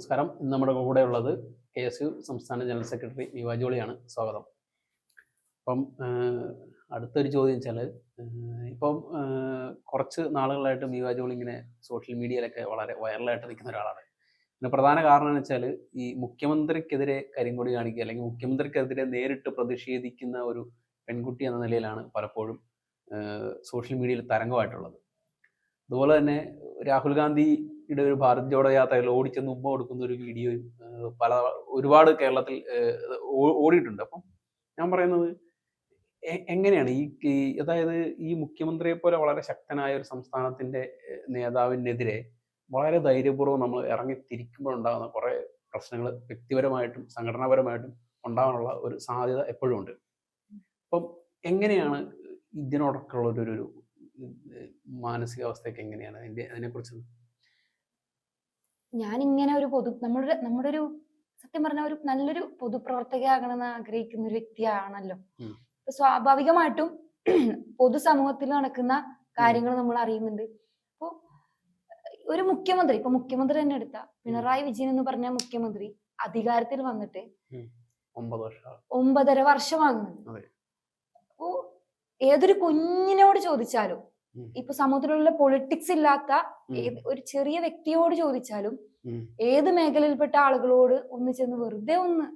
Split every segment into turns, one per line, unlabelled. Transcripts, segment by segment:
നമസ്കാരം. ഇന്ന് നമ്മുടെ കൂടെ ഉള്ളത് കെ എസ് യു സംസ്ഥാന ജനറൽ സെക്രട്ടറി വിവാ ജോളിയാണ്. സ്വാഗതം. അപ്പം അടുത്തൊരു ചോദ്യം വെച്ചാൽ ഇപ്പം കുറച്ച് നാളുകളായിട്ട് വിവാ ജോളി ഇങ്ങനെ സോഷ്യൽ മീഡിയയിലൊക്കെ വളരെ വൈറലായിട്ട് നിൽക്കുന്ന ഒരാളാണ്. പിന്നെ പ്രധാന കാരണം എന്ന് വെച്ചാൽ ഈ മുഖ്യമന്ത്രിക്കെതിരെ കരിങ്കൊടി കാണിക്കുക അല്ലെങ്കിൽ മുഖ്യമന്ത്രിക്കെതിരെ നേരിട്ട് പ്രതിഷേധിക്കുന്ന ഒരു പെൺകുട്ടി എന്ന നിലയിലാണ് പലപ്പോഴും സോഷ്യൽ മീഡിയയിൽ തരംഗമായിട്ടുള്ളത്. അതുപോലെ തന്നെ രാഹുൽ ഗാന്ധിയുടെ ഒരു ഭാരത് ജോഡോ യാത്രയിൽ ഓടിച്ചെന്ന് ഉമ്മ കൊടുക്കുന്ന ഒരു വീഡിയോയും പല ഒരുപാട് കേരളത്തിൽ ഓടിയിട്ടുണ്ട്. അപ്പം ഞാൻ പറയുന്നത് എങ്ങനെയാണ് ഈ അതായത് ഈ മുഖ്യമന്ത്രിയെ പോലെ വളരെ ശക്തനായ ഒരു സംസ്ഥാനത്തിന്റെ നേതാവിനെതിരെ വളരെ ധൈര്യപൂർവം നമ്മൾ ഇറങ്ങി തിരിക്കുമ്പോഴുണ്ടാകുന്ന കുറേ പ്രശ്നങ്ങൾ വ്യക്തിപരമായിട്ടും സംഘടനാപരമായിട്ടും ഉണ്ടാകാനുള്ള ഒരു സാധ്യത എപ്പോഴും ഉണ്ട്. അപ്പം എങ്ങനെയാണ് ഇതിനോടൊക്കെ ഉള്ള ഒരു ഒരു മാനസികാവസ്ഥയൊക്കെ എങ്ങനെയാണ്? അതിന്റെ അതിനെക്കുറിച്ച്
ഞാൻ ഇങ്ങനെ ഒരു പൊതു നമ്മുടെ നമ്മുടെ ഒരു സത്യം പറഞ്ഞ ഒരു നല്ലൊരു പൊതുപ്രവർത്തകയാകണമെന്ന് ആഗ്രഹിക്കുന്ന ഒരു വ്യക്തിയാണല്ലോ. സ്വാഭാവികമായിട്ടും പൊതുസമൂഹത്തിൽ നടക്കുന്ന കാര്യങ്ങൾ നമ്മൾ അറിയുന്നുണ്ട്. അപ്പോ ഒരു മുഖ്യമന്ത്രി ഇപ്പൊ മുഖ്യമന്ത്രി തന്നെ എടുത്ത. പിണറായി വിജയൻ എന്ന് പറഞ്ഞ മുഖ്യമന്ത്രി അധികാരത്തിൽ വന്നിട്ട് ഒമ്പതര വർഷമാകുന്നുണ്ട്. അപ്പോ ഏതൊരു കുഞ്ഞിനോട് ചോദിച്ചാലും. ഇപ്പൊ സമൂഹത്തിലുള്ള പൊളിറ്റിക്സ് ഇല്ലാത്ത ഒരു ചെറിയ വ്യക്തിയോട് ചോദിച്ചാലും. ഏത് മേഖലയിൽപ്പെട്ട ആളുകളോട് ഒന്ന് ചെന്ന് വെറുതെ ഒന്ന്.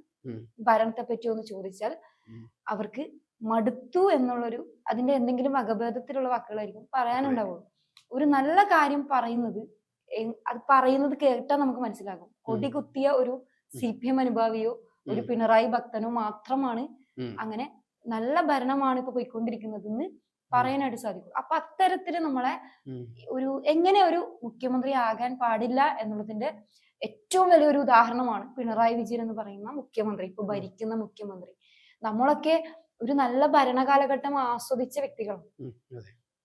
ഭരണത്തെ പറ്റി ഒന്ന് ചോദിച്ചാൽ. അവർക്ക് മടുത്തു എന്നുള്ളൊരു അതിന്റെ എന്തെങ്കിലും വകഭേദത്തിലുള്ള വാക്കുകളായിരിക്കും പറയാനുണ്ടാവുള്ളൂ ഒരു നല്ല കാര്യം പറയുന്നത് അത് പറയുന്നത് കേട്ടാൽ നമുക്ക് മനസ്സിലാകും കൊടി കുത്തിയ ഒരു സി പി എം അനുഭാവിയോ ഒരു. പിണറായി ഭക്തനോ മാത്രമാണ് അങ്ങനെ നല്ല ഭരണമാണ് ഇപ്പൊ പോയിക്കൊണ്ടിരിക്കുന്നതെന്ന് പറയാനായിട്ട് സാധിക്കും. അപ്പൊ അത്തരത്തിൽ നമ്മളെ ഒരു എങ്ങനെ ഒരു മുഖ്യമന്ത്രി ആകാൻ പാടില്ല എന്നുള്ളതിന്റെ ഏറ്റവും വലിയൊരു ഉദാഹരണമാണ് പിണറായി വിജയൻ എന്ന് പറയുന്ന മുഖ്യമന്ത്രി ഇപ്പൊ ഭരിക്കുന്ന മുഖ്യമന്ത്രി. നമ്മളൊക്കെ ഒരു നല്ല ഭരണകാലഘട്ടം ആസ്വദിച്ച വ്യക്തികളാണ്.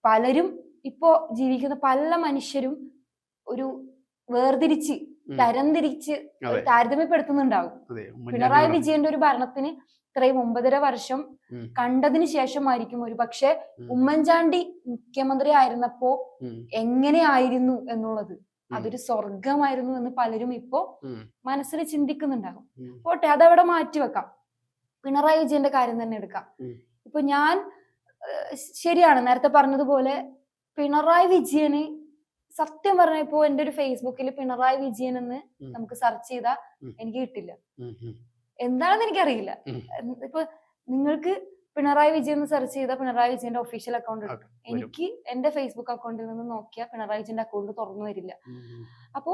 പലരും ഇപ്പോ ജീവിക്കുന്ന പല മനുഷ്യരും ഒരു വേർതിരിച്ച്. തരംതിരിച്ച് താരതമ്യപ്പെടുത്തുന്നുണ്ടാവും. പിണറായി വിജയന്റെ ഒരു ഭരണത്തിന് ഇത്രയും ഒമ്പതര വർഷം കണ്ടതിന് ശേഷമായിരിക്കും ഒരു പക്ഷെ. ഉമ്മൻചാണ്ടി മുഖ്യമന്ത്രി ആയിരുന്നപ്പോ. എങ്ങനെയായിരുന്നു എന്നുള്ളത്. അതൊരു സ്വർഗമായിരുന്നു എന്ന് പലരും ഇപ്പോ മനസ്സിൽ ചിന്തിക്കുന്നുണ്ടാകും. പോട്ടെ അതവിടെ മാറ്റിവെക്കാം പിണറായി വിജയന്റെ കാര്യം തന്നെ എടുക്കാം. ഇപ്പൊ ഞാൻ ശരിയാണ് നേരത്തെ പറഞ്ഞതുപോലെ പിണറായി വിജയന് സത്യം പറഞ്ഞപ്പോ എന്റെ ഒരു ഫേസ്ബുക്കിൽ പിണറായി വിജയൻ എന്ന് നമുക്ക് സെർച്ച് ചെയ്താൽ എനിക്ക് കിട്ടില്ല. എന്താണെന്ന് എനിക്കറിയില്ല. ഇപ്പൊ നിങ്ങൾക്ക് പിണറായി വിജയൻ എന്ന് സെർച്ച് ചെയ്താൽ പിണറായി വിജയന്റെ ഒഫീഷ്യൽ അക്കൗണ്ട് എനിക്ക് എന്റെ ഫേസ്ബുക്ക് അക്കൗണ്ടിൽ നിന്ന് നോക്കിയാൽ പിണറായി വിജയന്റെ അക്കൗണ്ട് തുറന്നു വരില്ല. അപ്പോ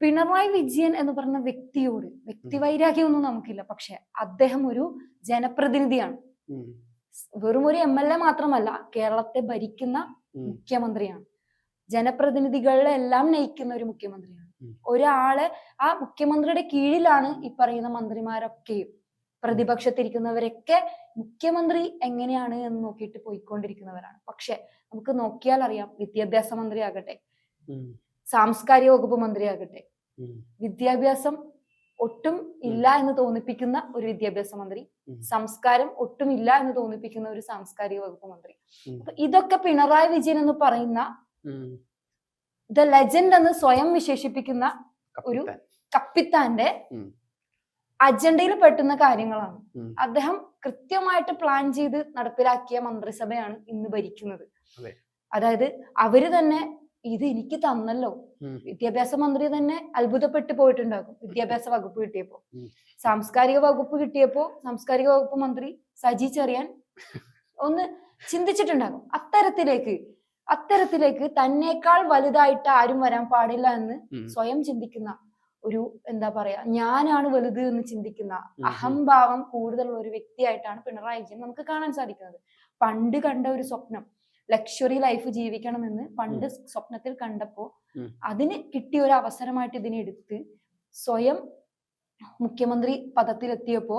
പിണറായി വിജയൻ എന്ന് പറഞ്ഞ വ്യക്തിയോട് വ്യക്തി വൈരാഗ്യമൊന്നും നമുക്കില്ല. പക്ഷെ അദ്ദേഹം ഒരു ജനപ്രതിനിധിയാണ്. വെറും ഒരു എം എൽ എ മാത്രമല്ല കേരളത്തെ ഭരിക്കുന്ന മുഖ്യമന്ത്രിയാണ്. ജനപ്രതിനിധികളെ എല്ലാം നയിക്കുന്ന ഒരു മുഖ്യമന്ത്രിയാണ്. ഒരാൾ ആ മുഖ്യമന്ത്രിയുടെ കീഴിലാണ് ഈ പറയുന്ന മന്ത്രിമാരൊക്കെയും പ്രതിപക്ഷത്തിരിക്കുന്നവരൊക്കെ മുഖ്യമന്ത്രി എങ്ങനെയാണ് എന്ന് നോക്കിയിട്ട് പോയിക്കൊണ്ടിരിക്കുന്നവരാണ് പക്ഷെ നമുക്ക് നോക്കിയാൽ അറിയാം വിദ്യാഭ്യാസ മന്ത്രി ആകട്ടെ. സാംസ്കാരിക വകുപ്പ് മന്ത്രി
ആകട്ടെ
വിദ്യാഭ്യാസം ഒട്ടും ഇല്ല എന്ന് തോന്നിപ്പിക്കുന്ന ഒരു വിദ്യാഭ്യാസ മന്ത്രി സംസ്കാരം ഒട്ടും ഇല്ല എന്ന് തോന്നിപ്പിക്കുന്ന ഒരു സാംസ്കാരിക വകുപ്പ് മന്ത്രി. അപ്പൊ ഇതൊക്കെ പിണറായി വിജയൻ എന്ന് പറയുന്ന. ദ ലെജൻഡ് എന്ന് സ്വയം വിശേഷിപ്പിക്കുന്ന ഒരു. കപ്പിത്താന്റെ അജണ്ടയിൽ പെട്ടുന്ന കാര്യങ്ങളാണ്. അദ്ദേഹം കൃത്യമായിട്ട് പ്ലാൻ ചെയ്ത് നടപ്പിലാക്കിയ മന്ത്രിസഭയാണ് ഇന്ന് ഭരിക്കുന്നത്. അതായത് അവർ തന്നെ ഇത് എനിക്ക് തന്നല്ലോ. വിദ്യാഭ്യാസ മന്ത്രി തന്നെ അത്ഭുതപ്പെട്ടു പോയിട്ടുണ്ടാകും. വിദ്യാഭ്യാസ വകുപ്പ് കിട്ടിയപ്പോ. സാംസ്കാരിക വകുപ്പ് കിട്ടിയപ്പോ സാംസ്കാരിക വകുപ്പ് മന്ത്രി സജി ചെറിയാൻ ഒന്ന് ചിന്തിച്ചിട്ടുണ്ടാകും. അത്തരത്തിലേക്ക് അത്തരത്തിലേക്ക് തന്നെക്കാൾ വലുതായിട്ട് ആരും വരാൻ പാടില്ല എന്ന് സ്വയം ചിന്തിക്കുന്ന ഒരു എന്താ പറയാ ഞാനാണ് വലുത് എന്ന് ചിന്തിക്കുന്ന. അഹംഭാവം കൂടുതലുള്ള ഒരു വ്യക്തിയായിട്ടാണ് പിണറായി വിജയൻ നമുക്ക് കാണാൻ സാധിക്കുന്നത് പണ്ട് കണ്ട ഒരു സ്വപ്നം ലക്ഷറി ലൈഫ് ജീവിക്കണമെന്ന് പണ്ട് സ്വപ്നത്തിൽ കണ്ടപ്പോ. അതിന് കിട്ടിയ ഒരു അവസരമായിട്ട് ഇതിനെ എടുത്ത് സ്വയം മുഖ്യമന്ത്രി പദത്തിലെത്തിയപ്പോ.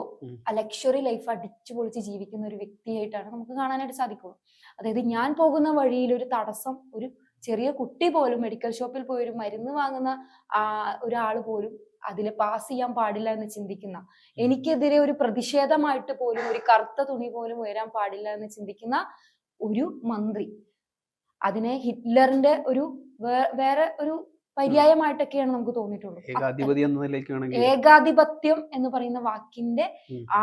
ലക്ഷറി ലൈഫ് അടിച്ചു പൊളിച്ച് ജീവിക്കുന്ന ഒരു വ്യക്തിയായിട്ടാണ് നമുക്ക് കാണാനായിട്ട് സാധിക്കുള്ളൂ അതായത് ഞാൻ പോകുന്ന വഴിയിൽ ഒരു തടസ്സം ഒരു ചെറിയ കുട്ടി പോലും മെഡിക്കൽ ഷോപ്പിൽ പോയി ഒരു മരുന്ന് വാങ്ങുന്ന ആ ഒരാൾ പോലും അതിൽ പാസ് ചെയ്യാൻ പാടില്ല എന്ന് ചിന്തിക്കുന്ന എനിക്കെതിരെ ഒരു പ്രതിഷേധമായിട്ട് പോലും ഒരു കറുത്ത തുണി പോലും ഉയരാൻ പാടില്ല എന്ന് ചിന്തിക്കുന്ന ഒരു മന്ത്രി. അതിനെ ഹിറ്റ്ലറിന്റെ ഒരു വേറെ ഒരു പര്യായമായിട്ടൊക്കെയാണ് നമുക്ക്
തോന്നിയിട്ടുള്ളത്.
ഏകാധിപത്യം എന്ന് പറയുന്ന വാക്കിന്റെ.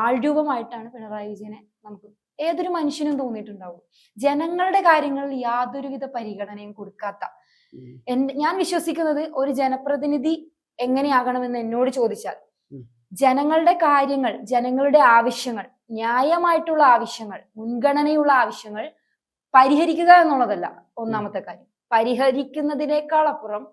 ആൾരൂപമായിട്ടാണ് പിണറായി വിജയനെ നമുക്ക് ഏതൊരു മനുഷ്യനും തോന്നിയിട്ടുണ്ടാവും. ജനങ്ങളുടെ കാര്യങ്ങളിൽ യാതൊരുവിധ പരിഗണനയും കൊടുക്കാത്ത ഞാൻ വിശ്വസിക്കുന്നത് ഒരു ജനപ്രതിനിധി എങ്ങനെയാകണമെന്ന് എന്നോട് ചോദിച്ചാൽ ജനങ്ങളുടെ കാര്യങ്ങൾ ജനങ്ങളുടെ ആവശ്യങ്ങൾ ന്യായമായിട്ടുള്ള ആവശ്യങ്ങൾ മുൻഗണനയുള്ള ആവശ്യങ്ങൾ പരിഹരിക്കുക എന്നുള്ളതല്ല ഒന്നാമത്തെ കാര്യം. പരിഹരിക്കുന്നതിനേക്കാൾ അപ്പുറം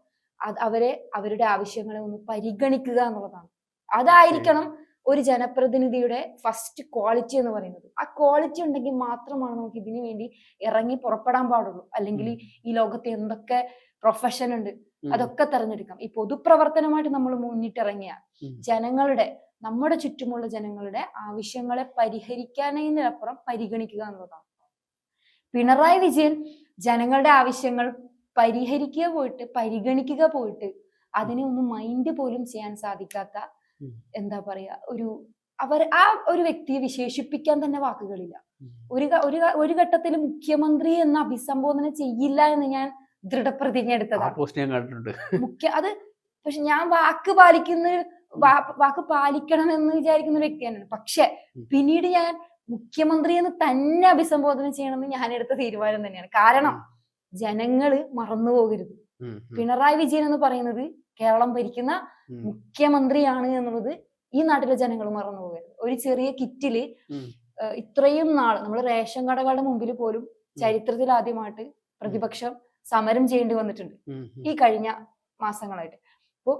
അവരെ അവരുടെ ആവശ്യങ്ങളെ ഒന്ന് പരിഗണിക്കുക എന്നുള്ളതാണ്. അതായിരിക്കണം ഒരു ജനപ്രതിനിധിയുടെ ഫസ്റ്റ് ക്വാളിറ്റി എന്ന് പറയുന്നത്. ആ ക്വാളിറ്റി ഉണ്ടെങ്കിൽ മാത്രമാണ് നമുക്ക് ഇതിനു വേണ്ടി ഇറങ്ങി പുറപ്പെടാൻ പാടുള്ളൂ. അല്ലെങ്കിൽ ഈ ലോകത്ത് എന്തൊക്കെ പ്രൊഫഷൻ ഉണ്ട് അതൊക്കെ തെരഞ്ഞെടുക്കാം. ഈ പൊതുപ്രവർത്തനമായിട്ട് നമ്മൾ മുന്നിട്ടിറങ്ങിയ ജനങ്ങളുടെ നമ്മുടെ ചുറ്റുമുള്ള ജനങ്ങളുടെ ആവശ്യങ്ങളെ പരിഹരിക്കാനതിനപ്പുറം പരിഗണിക്കുക എന്നുള്ളതാണ്. പിണറായി വിജയൻ ജനങ്ങളുടെ ആവശ്യങ്ങൾ പരിഹരിക്കുക പോയിട്ട് പരിഗണിക്കുക പോയിട്ട് അതിനെ ഒന്ന് മൈൻഡ് പോലും ചെയ്യാൻ സാധിക്കാത്ത എന്താ പറയാ ഒരു അവർ ആ ഒരു വ്യക്തിയെ വിശേഷിപ്പിക്കാൻ തന്നെ വാക്കുകളില്ല. ഒരു ഒരു ഒരു ഘട്ടത്തിൽ മുഖ്യമന്ത്രി എന്ന അഭിസംബോധന ചെയ്യില്ല എന്ന് ഞാൻ ദൃഢപ്രതിജ്ഞ എടുത്തതാണ് മുഖ്യ അത് പക്ഷെ ഞാൻ വാക്ക് പാലിക്കുന്ന വാക്ക് പാലിക്കണം എന്ന് വിചാരിക്കുന്ന ഒരു വ്യക്തിയാണ് പക്ഷെ പിന്നീട് ഞാൻ മുഖ്യമന്ത്രി എന്ന് തന്നെ അഭിസംബോധന ചെയ്യണമെന്ന് ഞാൻ എടുത്ത തീരുമാനം തന്നെയാണ്. കാരണം ജനങ്ങൾ മറന്നു പോകരുത്. പിണറായി വിജയൻ എന്ന് പറയുന്നത് കേരളം ഭരിക്കുന്ന മുഖ്യമന്ത്രിയാണ് എന്നുള്ളത് ഈ നാട്ടിലെ ജനങ്ങൾ മറന്നു പോകരുത്. ഒരു ചെറിയ കിറ്റിൽ ഇത്രയും നാൾ നമ്മൾ റേഷൻ കടകളുടെ മുമ്പിൽ പോലും ചരിത്രത്തിൽ ആദ്യമായിട്ട് പ്രതിപക്ഷം സമരം ചെയ്യേണ്ടി വന്നിട്ടുണ്ട്. ഈ കഴിഞ്ഞ മാസങ്ങളായിട്ട്. അപ്പോ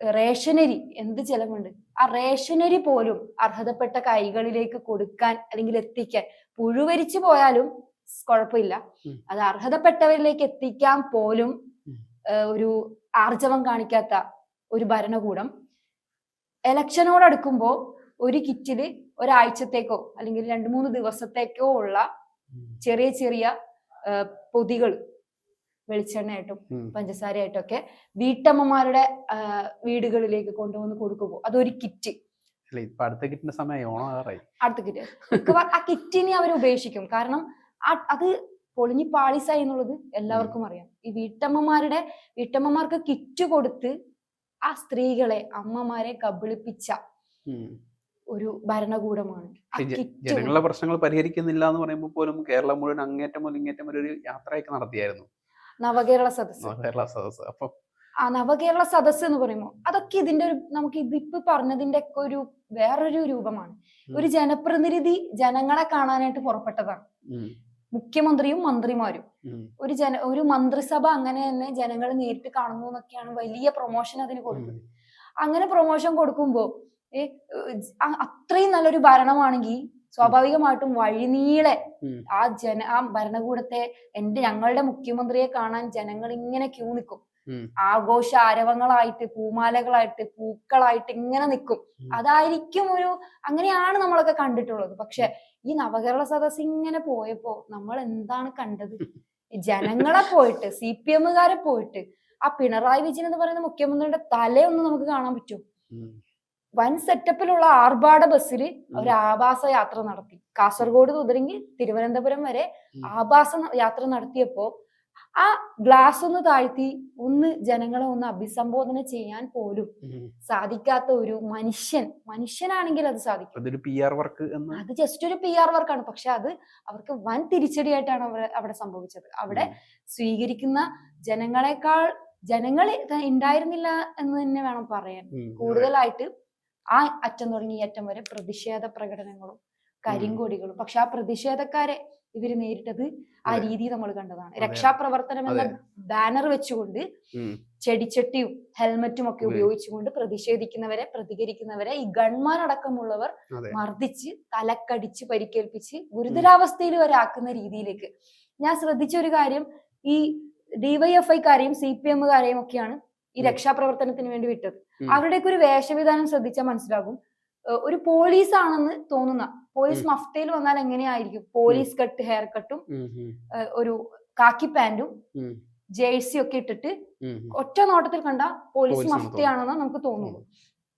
റേഷനരി എന്ത് ചെലവുണ്ട്? ആ റേഷനരി പോലും അർഹതപ്പെട്ട കൈകളിലേക്ക് കൊടുക്കാൻ അല്ലെങ്കിൽ എത്തിക്കാൻ പുഴുവരിച്ചു പോയാലും കുഴപ്പമില്ല. അത് അർഹതപ്പെട്ടവരിലേക്ക് എത്തിക്കാൻ പോലും ഒരു ആർജവം കാണിക്കാത്ത ഒരു ഭരണകൂടം. ഇലക്ഷനോടടുക്കുമ്പോൾ ഒരു കിറ്റിൽ ഒരാഴ്ചത്തേക്കോ അല്ലെങ്കിൽ രണ്ട് മൂന്ന് ദിവസത്തേക്കോ ഉള്ള ചെറിയ ചെറിയ പൊതികൾ വെളിച്ചെണ്ണയായിട്ടും. പഞ്ചസാരയായിട്ടും ഒക്കെ വീട്ടമ്മമാരുടെ വീടുകളിലേക്ക് കൊണ്ടുവന്ന് കൊടുക്കുമ്പോൾ അതൊരു കിറ്റ്.
അടുത്ത സമയം
അടുത്ത കിറ്റ്. ആ കിറ്റിനെ അവർ ഉപേക്ഷിക്കും. കാരണം അത് പൊളിഞ്ഞി പാളിസായി എന്നുള്ളത് എല്ലാവർക്കും അറിയാം. ഈ വീട്ടമ്മമാരുടെ വീട്ടമ്മമാർക്ക് കിറ്റ് കൊടുത്ത് ആ സ്ത്രീകളെ അമ്മമാരെ കബളിപ്പിച്ച ഒരു ഭരണകൂടമാണ്.
ജനങ്ങളുടെ പ്രശ്നങ്ങൾ പരിഹരിക്കുന്നില്ല എന്ന് പറയുമ്പോൾ പോലും കേരളം മുഴുവൻ അങ്ങേറ്റം മുതൽ ഇങ്ങേറ്റം വരെ ഒരു യാത്രയൊക്കെ നടത്തിയായിരുന്നു.
നവകേരള സദസ്
നവകേരള കേരള സദസ് അപ്പൊ
ആ നവകേരള സദസ് എന്ന് പറയുമ്പോൾ അതൊക്കെ ഇതിന്റെ ഒരു നമുക്ക് ഇതിപ്പ് പറഞ്ഞതിന്റെ ഒക്കെ ഒരു വേറൊരു രൂപമാണ്. ഒരു ജനപ്രതിനിധി ജനങ്ങളെ കാണാനായിട്ട് പുറപ്പെട്ടതാണ്. മുഖ്യമന്ത്രിയും മന്ത്രിമാരും. ഒരു ജന ഒരു മന്ത്രിസഭ അങ്ങനെ തന്നെ ജനങ്ങൾ നേരിട്ട് കാണുന്നു എന്നൊക്കെയാണ് വലിയ പ്രൊമോഷൻ അതിന് കൊടുക്കുന്നത്. അങ്ങനെ പ്രൊമോഷൻ കൊടുക്കുമ്പോ ഏ, ഏഹ്, അത്രയും നല്ലൊരു ഭരണമാണെങ്കിൽ സ്വാഭാവികമായിട്ടും വഴിനീളെ. ആ ജന ആ ഭരണകൂടത്തെ എന്റെ ഞങ്ങളുടെ മുഖ്യമന്ത്രിയെ കാണാൻ ജനങ്ങൾ ഇങ്ങനെ ക്യൂ നിൽക്കും ആഘോഷ ആരവങ്ങളായിട്ട് പൂമാലകളായിട്ട് പൂക്കളായിട്ട് ഇങ്ങനെ നിൽക്കും അതായിരിക്കും ഒരു അങ്ങനെയാണ് നമ്മളൊക്കെ കണ്ടിട്ടുള്ളത്. പക്ഷെ ഈ നവകേരള സദസ് ഇങ്ങനെ പോയപ്പോ നമ്മൾ എന്താണ് കണ്ടത് ജനങ്ങളെ പോയിട്ട് സി പി എമ്മുകാരെ പോയിട്ട് ആ പിണറായി വിജയൻ എന്ന് പറയുന്ന മുഖ്യമന്ത്രിയുടെ തലയൊന്നും നമുക്ക് കാണാൻ പറ്റും. വൻ സെറ്റപ്പിലുള്ള ആർഭാട ബസ്സിൽ ഒരു ആഭാസ യാത്ര നടത്തി കാസർഗോഡ് തുടങ്ങി തിരുവനന്തപുരം വരെ. ആഭാസ യാത്ര നടത്തിയപ്പോ ആ ഗ്ലാസ് ഒന്ന് താഴ്ത്തി ഒന്ന് ജനങ്ങളെ ഒന്ന് അഭിസംബോധന ചെയ്യാൻ പോലും സാധിക്കാത്ത ഒരു മനുഷ്യൻ മനുഷ്യനാണെങ്കിൽ അത് സാധിക്കും. അത് ജസ്റ്റ് ഒരു പി ആർ വർക്കാണ് പക്ഷെ അത് അവർക്ക് വൻ തിരിച്ചടിയായിട്ടാണ് അവർ അവിടെ സംഭവിച്ചത്. അവിടെ സ്വീകരിക്കുന്ന ജനങ്ങളെക്കാൾ ജനങ്ങൾ ഉണ്ടായിരുന്നില്ല എന്ന് തന്നെ വേണം പറയാൻ. കൂടുതലായിട്ട് ആ അറ്റം തുടങ്ങി ഈ അറ്റം വരെ പ്രതിഷേധ പ്രകടനങ്ങളും കരിങ്കൊടികളും പക്ഷെ ആ പ്രതിഷേധക്കാരെ ഇവർ നേരിട്ടത് ആ രീതി നമ്മൾ കണ്ടതാണ്. രക്ഷാപ്രവർത്തനം എന്ന ബാനർ വെച്ചുകൊണ്ട്. ചെടിച്ചട്ടിയും ഹെൽമറ്റും ഒക്കെ ഉപയോഗിച്ചുകൊണ്ട് പ്രതിഷേധിക്കുന്നവരെ പ്രതികരിക്കുന്നവരെ ഈ
ഗൺമാരടക്കമുള്ളവർ
മർദ്ദിച്ച് തലക്കടിച്ച് പരിക്കേൽപ്പിച്ച് ഗുരുതരാവസ്ഥയിൽ വരെ ആക്കുന്ന രീതിയിലേക്ക്. ഞാൻ ശ്രദ്ധിച്ച ഒരു കാര്യം ഈ ഡിവൈഎഫ്ഐക്കാരെയും സി പി എമ്മുകാരെയും ഒക്കെയാണ് ഈ. രക്ഷാപ്രവർത്തനത്തിന് വേണ്ടി വിട്ടത്. അവരുടെയൊക്കെ ഒരു വേഷവിധാനം ശ്രദ്ധിച്ചാൽ മനസ്സിലാകും. ഒരു പോലീസ് ആണെന്ന് തോന്നുന്ന പോലീസ് മഫ്തയിൽ വന്നാൽ എങ്ങനെയായിരിക്കും? പോലീസ് കട്ട് ഹെയർ കട്ടും ഒരു കാക്കി പാന്റും. ജേഴ്സി ഒക്കെ ഇട്ടിട്ട്. ഒറ്റ നോട്ടത്തിൽ കണ്ട പോലീസ് മഫ്തയാണെന്ന് നമുക്ക് തോന്നുന്നു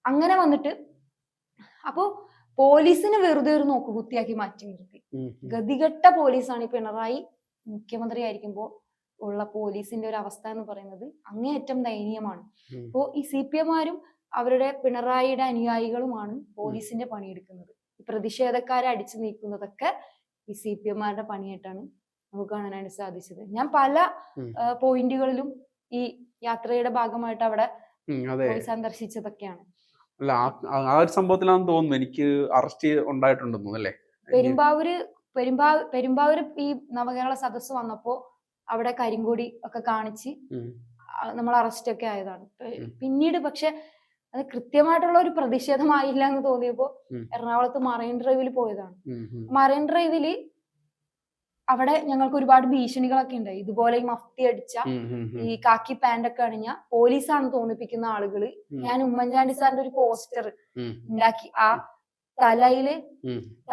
അങ്ങനെ വന്നിട്ട് അപ്പോ പോലീസിന് വെറുതെ ഒരു നോക്ക് കുത്തിയാക്കി മാറ്റി നിർത്തി. ഗതികെട്ട പോലീസാണ് ഈ പിണറായി മുഖ്യമന്ത്രി ആയിരിക്കുമ്പോൾ ഉള്ള പോലീസിന്റെ ഒരു അവസ്ഥ എന്ന് പറയുന്നത് അങ്ങേയറ്റം ദയനീയമാണ്.
അപ്പോ
ഇപ്പോ ഈ സി പി എമാരും അവരുടെ പിണറായിയുടെ അനുയായികളുമാണ് പോലീസിന്റെ പണിയെടുക്കുന്നത്. പ്രതിഷേധക്കാരെ അടിച്ചു നീക്കുന്നതൊക്കെ ഈ സി പി എമ്മാരുടെ പണിയായിട്ടാണ് നമുക്ക് കാണാനായിട്ട് സാധിച്ചത്. ഞാൻ പല പോയിന്റുകളിലും ഈ യാത്രയുടെ ഭാഗമായിട്ട് അവിടെ സന്ദർശിച്ചതൊക്കെയാണ്.
അല്ല ആ- ഒരു സംഭവത്തിലാണെന്ന് തോന്നുന്നു. എനിക്ക് അറസ്റ്റ് ഉണ്ടായിട്ടുണ്ടെന്ന് അല്ലേ?
പെരുമ്പാവൂര് പെരുമ്പാ പെരുമ്പാവൂര് ഈ നവകേരള സദസ് വന്നപ്പോ അവിടെ കരിങ്കൊടി ഒക്കെ കാണിച്ച് നമ്മൾ അറസ്റ്റ് ഒക്കെ ആയതാണ് പിന്നീട് പക്ഷെ അത് കൃത്യമായിട്ടുള്ള ഒരു പ്രതിഷേധമായില്ല എന്ന് തോന്നിയപ്പോ. എറണാകുളത്ത് മറൈൻ ഡ്രൈവിൽ പോയതാണ്. മറൈൻ ഡ്രൈവിൽ അവിടെ ഞങ്ങൾക്ക് ഒരുപാട് ഭീഷണികളൊക്കെ ഉണ്ടായി ഇതുപോലെ ഈ മഫ്തി അടിച്ച. ഈ കാക്കി പാന്റ് ഒക്കെ അണിഞ്ഞ പോലീസാണ് തോന്നിപ്പിക്കുന്ന
ആളുകൾ.
ഞാൻ ഉമ്മൻചാണ്ടി സാറിന്റെ ഒരു പോസ്റ്റർ ഉണ്ടാക്കി ആ
തലയിൽ.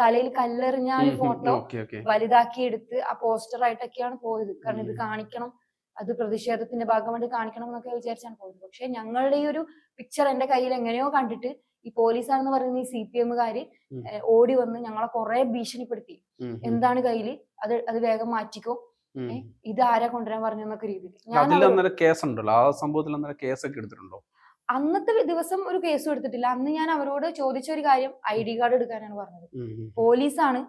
തലയിൽ കല്ലെറിഞ്ഞ ഒരു. ഫോട്ടോ വലുതാക്കി എടുത്ത് ആ പോസ്റ്റർ ആയിട്ടൊക്കെയാണ് പോയത് കാരണം ഇത് കാണിക്കണം അത് പ്രതിഷേധത്തിന്റെ ഭാഗമായിട്ട് കാണിക്കണം എന്നൊക്കെ വിചാരിച്ചാണ് പോയത്. പക്ഷെ ഞങ്ങളുടെ ഈ ഒരു പിക്ചർ എന്റെ കയ്യിൽ എങ്ങനെയോ കണ്ടിട്ട് ഈ പോലീസാണെന്ന് പറയുന്ന ഈ സി പി എമ്മുകാര്. ഓടി വന്ന് ഞങ്ങളെ കുറെ ഭീഷണിപ്പെടുത്തി. എന്താണ് കയ്യിൽ അത് അത് വേഗം മാറ്റിക്കോ. ഇത് ആരാ കൊണ്ടുവരാൻ പറഞ്ഞു എന്നൊക്കെ രീതിയിൽ
ആ സംഭവത്തിൽ അന്നേരം കേസൊക്കെ എടുത്തിട്ടുണ്ടോ?
അന്നത്തെ ദിവസം ഒരു കേസും എടുത്തിട്ടില്ല. അന്ന് ഞാൻ അവരോട് ചോദിച്ച ഒരു കാര്യം ഐ ഡി കാർഡ് എടുക്കാനാണ് പറഞ്ഞത്. പോലീസാണ്.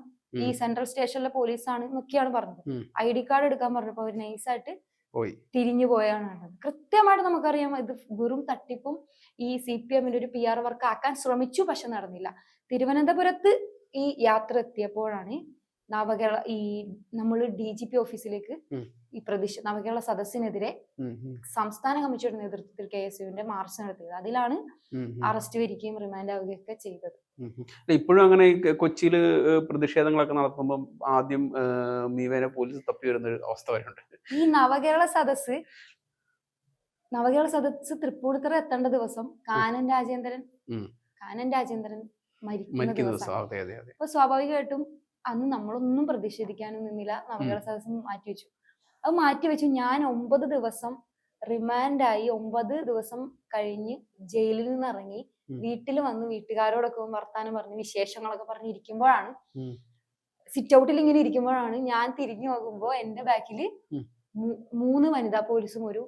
ഈ സെൻട്രൽ സ്റ്റേഷനിലെ പോലീസാണ് എന്നൊക്കെയാണ് പറഞ്ഞത്. ഐ ഡി കാർഡ് എടുക്കാൻ പറഞ്ഞപ്പോ അവർ നൈസായിട്ട്
പോയി.
തിരിഞ്ഞു പോയാണ് കൃത്യമായിട്ട് നമുക്കറിയാം ഇത് വെറും തട്ടിപ്പും ഈ സി പി എമ്മിന്റെ ഒരു പി ആർ വർക്ക് ആക്കാൻ ശ്രമിച്ചു പക്ഷെ നടന്നില്ല. തിരുവനന്തപുരത്ത് ഈ യാത്ര എത്തിയപ്പോഴാണ് നവകേരള ഈ നമ്മൾ ഡി ജി പി ഓഫീസിലേക്ക് ഈ പ്രതിഷ നവകേരള സദസ്സിനെതിരെ. സംസ്ഥാന കമ്മിറ്റിയുടെ നേതൃത്വത്തിൽ കെ എസ് യുവിന്റെ മാർച്ച് നടത്തിയത്. അതിലാണ്. അറസ്റ്റ് വരികയും റിമാൻഡ് ആവുകയൊക്കെ ചെയ്തത്.
ഇപ്പോഴും അങ്ങനെ കൊച്ചിയിൽ പ്രതിഷേധങ്ങളൊക്കെ നടത്തുമ്പോൾ ആദ്യം മീവേനെ പോലീസ് തപ്പി വരുന്ന ഒരു അവസ്ഥ വരുന്നുണ്ട്.
ഈ നവകേരള സദസ്സ് നവകേരള സദസ്സ് തൃപ്പൂണിത്തറ എത്തേണ്ട ദിവസം കാനൻ രാജേന്ദ്രൻ. കാനൻ രാജേന്ദ്രൻ മരിക്കുന്ന
ദിവസം.
അപ്പൊ സ്വാഭാവികമായിട്ടും അന്ന് നമ്മളൊന്നും പ്രതിഷേധിക്കാനും നിന്നില്ല. നവകേരള സദസ്സ് മാറ്റിവെച്ചു. അത് മാറ്റിവെച്ചു ഞാൻ ഒമ്പത് ദിവസം റിമാൻഡായി ഒമ്പത് ദിവസം കഴിഞ്ഞ് ജയിലിൽ നിന്ന് ഇറങ്ങി വീട്ടിൽ വന്ന് വീട്ടുകാരോടൊക്കെ വർത്താനം പറഞ്ഞ് വിശേഷങ്ങളൊക്കെ പറഞ്ഞ് ഇരിക്കുമ്പോഴാണ്. സിറ്റ് ഔട്ടിൽ ഇങ്ങനെ ഇരിക്കുമ്പോഴാണ് ഞാൻ തിരിഞ്ഞു നോക്കുമ്പോ എന്റെ ബാക്കിൽ മൂന്ന് വനിതാ പോലീസും ഒരു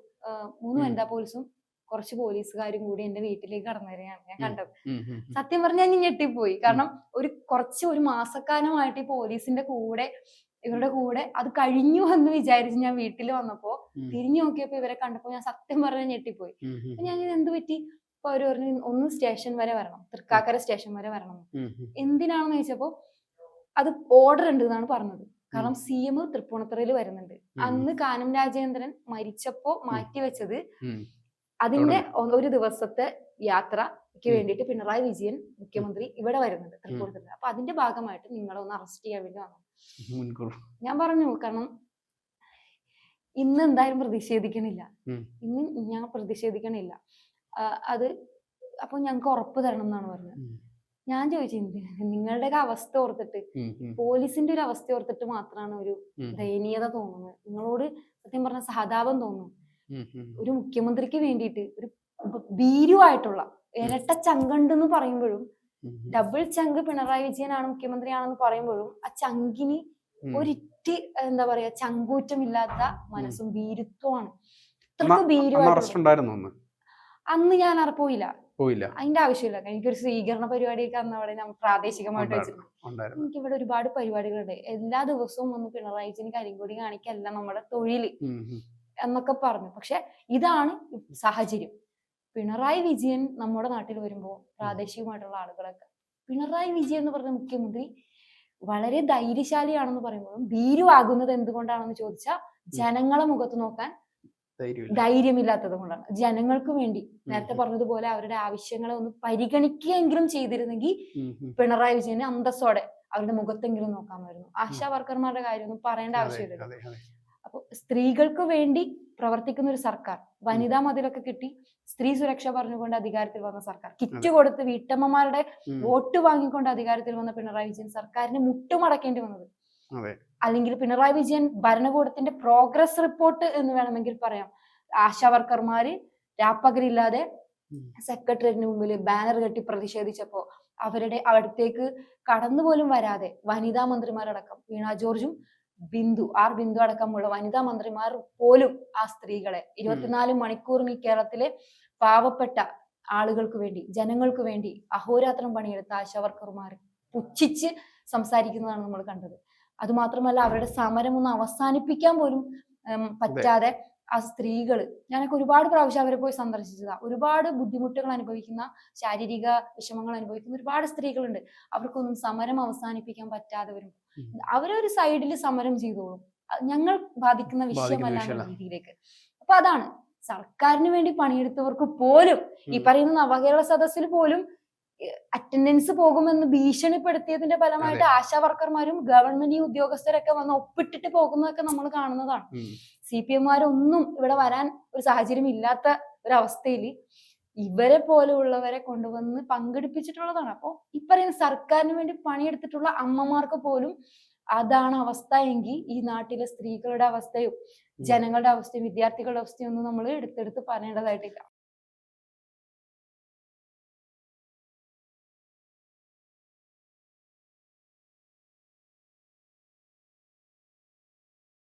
മൂന്ന് വനിതാ പോലീസും കുറച്ച് പോലീസുകാരും കൂടി എന്റെ വീട്ടിലേക്ക് കടന്നു വരികയാണ് ഞാൻ. കണ്ടത്. സത്യം പറഞ്ഞാൽ ഞാൻ ഞെട്ടിപ്പോയി. കാരണം ഒരു കുറച്ച് ഒരു മാസക്കാലമായിട്ട് ഈ പോലീസിന്റെ കൂടെ ഇവരുടെ കൂടെ അത് കഴിഞ്ഞു എന്ന് വിചാരിച്ച് ഞാൻ വീട്ടിൽ വന്നപ്പോ തിരിഞ്ഞു നോക്കിയപ്പോ ഇവരെ കണ്ടപ്പോ ഞാൻ സത്യം പറഞ്ഞാൽ ഞെട്ടിപ്പോയി. ഞാൻ ഇത് എന്ത് പറ്റി? അപ്പൊ അവർ പറഞ്ഞു ഒന്ന് സ്റ്റേഷൻ വരെ വരണം. തൃക്കാക്കര സ്റ്റേഷൻ വരെ വരണം. എന്തിനാണെന്ന് ചോദിച്ചപ്പോ അത് ഓർഡർ ഉണ്ട് എന്നാണ് പറഞ്ഞത്. കാരണം സി എം തൃപ്പൂണിത്തുറയിൽ വരുന്നുണ്ട്. അന്ന് കാനം രാജേന്ദ്രൻ മരിച്ചപ്പോ മാറ്റിവെച്ചത്. അതിന്റെ ഒരു ദിവസത്തെ യാത്രയ്ക്ക്. വേണ്ടിയിട്ട് പിണറായി വിജയൻ മുഖ്യമന്ത്രി ഇവിടെ വരുന്നുണ്ട് തൃപ്പൂണിത്തുറ അപ്പൊ അതിന്റെ ഭാഗമായിട്ട് നിങ്ങളെ ഒന്ന് അറസ്റ്റ് ചെയ്യാൻ വേണ്ടി വന്നു ഞാൻ പറഞ്ഞു കാരണം ഇന്ന് എന്തായാലും പ്രതിഷേധിക്കണില്ല. ഇന്ന് ഞാൻ പ്രതിഷേധിക്കണില്ല അത് അപ്പൊ ഞങ്ങൾക്ക് ഉറപ്പ് തരണം എന്നാണ് പറഞ്ഞത് ഞാൻ ചോദിച്ചു നിങ്ങളുടെ ഒക്കെ അവസ്ഥ ഓർത്തിട്ട്. പോലീസിന്റെ ഒരു അവസ്ഥ ഓർത്തിട്ട് മാത്രമാണ് ഒരു. ദയനീയത തോന്നുന്നത് നിങ്ങളോട് സത്യം പറഞ്ഞ സഹതാപം തോന്നും
ഉം, ഉം.
ഒരു മുഖ്യമന്ത്രിക്ക് വേണ്ടിയിട്ട് ഒരു ഭീരുവായിട്ടുള്ള ഇരട്ട ചങ്കണ്ടെന്ന് പറയുമ്പോഴും
ഉം, ഉം.
ഡബിൾ ചങ്ക് പിണറായി വിജയനാണ് മുഖ്യമന്ത്രിയാണെന്ന് പറയുമ്പോഴും ആ ചങ്കിന് ഒരിറ്റ് എന്താ പറയാ ചങ്കൂറ്റമില്ലാത്ത മനസ്സും ഭീരുത്വമാണ്.
അന്ന്
ഇത്രക്ക് ഭീരുവായിട്ടുള്ള ഞാൻ അവിടെ പോയില്ല.
പോയില്ല.
അതിന്റെ ആവശ്യമില്ല. എനിക്കൊരു സ്വീകരണ പരിപാടിയൊക്കെ അന്ന് അവിടെ ഞാൻ പ്രാദേശികമായിട്ട്. വെച്ചിട്ടുണ്ട് എനിക്ക് ഇവിടെ ഒരുപാട് പരിപാടികളുണ്ട്. എല്ലാ ദിവസവും ഒന്ന് പിണറായി വിജയന് കരിങ്കൊടി കാണിക്കല്ല നമ്മുടെ
തൊഴിൽ.
എന്നൊക്കെ പറഞ്ഞു. പക്ഷെ ഇതാണ് സാഹചര്യം. പിണറായി വിജയൻ നമ്മുടെ നാട്ടിൽ വരുമ്പോൾ പ്രാദേശികമായിട്ടുള്ള ആളുകളൊക്കെ പിണറായി വിജയൻ എന്ന് പറഞ്ഞ മുഖ്യമന്ത്രി വളരെ ധൈര്യശാലിയാണെന്ന് പറയുമ്പോഴും ഭീരുവാകുന്നത് എന്തുകൊണ്ടാണെന്ന് ചോദിച്ചാൽ ജനങ്ങളെ മുഖത്ത് നോക്കാൻ
ധൈര്യമില്ല.
ധൈര്യമില്ലാത്തത് കൊണ്ടാണ്. ജനങ്ങൾക്ക് വേണ്ടി നേരത്തെ പറഞ്ഞതുപോലെ അവരുടെ ആവശ്യങ്ങളെ ഒന്ന് പരിഗണിക്കുകയെങ്കിലും ചെയ്തിരുന്നെങ്കിൽ. പിണറായി വിജയന് അന്തസ്സോടെ അവരുടെ മുഖത്തെങ്കിലും നോക്കാമായിരുന്നു. ആശാ വർക്കർമാരുടെ കാര്യമൊന്നും പറയേണ്ട
ആവശ്യമില്ല
ആവശ്യമില്ലല്ലോ. സ്ത്രീകൾക്ക് വേണ്ടി പ്രവർത്തിക്കുന്ന ഒരു സർക്കാർ. വനിതാ മതിലൊക്കെ കിട്ടി സ്ത്രീ സുരക്ഷ പറഞ്ഞുകൊണ്ട് അധികാരത്തിൽ വന്ന സർക്കാർ. കിറ്റ് കൊടുത്ത് വീട്ടമ്മമാരുടെ. വോട്ട് വാങ്ങിക്കൊണ്ട് അധികാരത്തിൽ വന്ന പിണറായി വിജയൻ സർക്കാരിന് മുട്ടുമടക്കേണ്ടി വന്നത്. അല്ലെങ്കിൽ പിണറായി വിജയൻ ഭരണകൂടത്തിന്റെ പ്രോഗ്രസ് റിപ്പോർട്ട് എന്ന് വേണമെങ്കിൽ പറയാം. ആശാ വർക്കർമാര് രാപ്പകലില്ലാതെ. സെക്രട്ടറിയേറ്റിന് മുമ്പിൽ ബാനർ കെട്ടി പ്രതിഷേധിച്ചപ്പോ അവരുടെ കടന്നു പോലും വരാതെ വനിതാ മന്ത്രിമാരടക്കം വീണ ജോർജും ബിന്ദു ആർ ബിന്ദു അടക്കമുള്ള വനിതാ മന്ത്രിമാർ പോലും ആ സ്ത്രീകളെ ഇരുപത്തിനാല് മണിക്കൂറും ഈ കേരളത്തിലെ പാവപ്പെട്ട ആളുകൾക്ക് വേണ്ടി ജനങ്ങൾക്ക് വേണ്ടി അഹോരാത്രം പണിയെടുത്ത ആശാവർക്കർമാർ പുച്ഛിച്ച് സംസാരിക്കുന്നതാണ് നമ്മൾ കണ്ടത്. അതുമാത്രമല്ല അവരുടെ സമരം ഒന്ന് അവസാനിപ്പിക്കാൻ പോലും പറ്റാതെ ആ സ്ത്രീകൾ ഞാനൊക്കെ ഒരുപാട് പ്രാവശ്യം അവരെ പോയി സന്ദർശിച്ചതാ. ഒരുപാട് ബുദ്ധിമുട്ടുകൾ അനുഭവിക്കുന്ന ശാരീരിക വിഷമങ്ങൾ അനുഭവിക്കുന്ന ഒരുപാട് സ്ത്രീകളുണ്ട്. അവർക്കൊന്നും സമരം അവസാനിപ്പിക്കാൻ പറ്റാതെ വരും. അവരൊരു സൈഡിൽ സമരം ചെയ്തോളും. ഞങ്ങൾ ബാധിക്കുന്ന വിഷയമല്ല എന്ന രീതിയിലേക്ക്. അപ്പൊ അതാണ്. സർക്കാരിന് വേണ്ടി പണിയെടുത്തവർക്ക് പോലും ഈ പറയുന്ന നവകേരള സദസ്സിൽ പോലും അറ്റൻഡൻസ് പോകുമെന്ന് ഭീഷണിപ്പെടുത്തിയതിന്റെ ഫലമായിട്ട് ആശാ വർക്കർമാരും ഗവൺമെന്റ് ഉദ്യോഗസ്ഥരൊക്കെ വന്ന് ഒപ്പിട്ടിട്ട് പോകുന്നതൊക്കെ നമ്മൾ കാണുന്നതാണ്. സി പി എംമാരൊന്നും ഇവിടെ വരാൻ ഒരു സാഹചര്യം ഇല്ലാത്ത ഒരവസ്ഥയിൽ ഇവരെ പോലെയുള്ളവരെ കൊണ്ടുവന്ന് പങ്കെടുപ്പിച്ചിട്ടുള്ളതാണ്. അപ്പോൾ ഈ പറയുന്ന സർക്കാരിന് വേണ്ടി പണിയെടുത്തിട്ടുള്ള അമ്മമാർക്ക് പോലും അതാണ് അവസ്ഥ എങ്കിൽ ഈ നാട്ടിലെ സ്ത്രീകളുടെ അവസ്ഥയും ജനങ്ങളുടെ അവസ്ഥയും വിദ്യാർത്ഥികളുടെ അവസ്ഥയും ഒന്നും നമ്മൾ എടുത്തെടുത്ത് പറയേണ്ടതായിട്ടില്ല.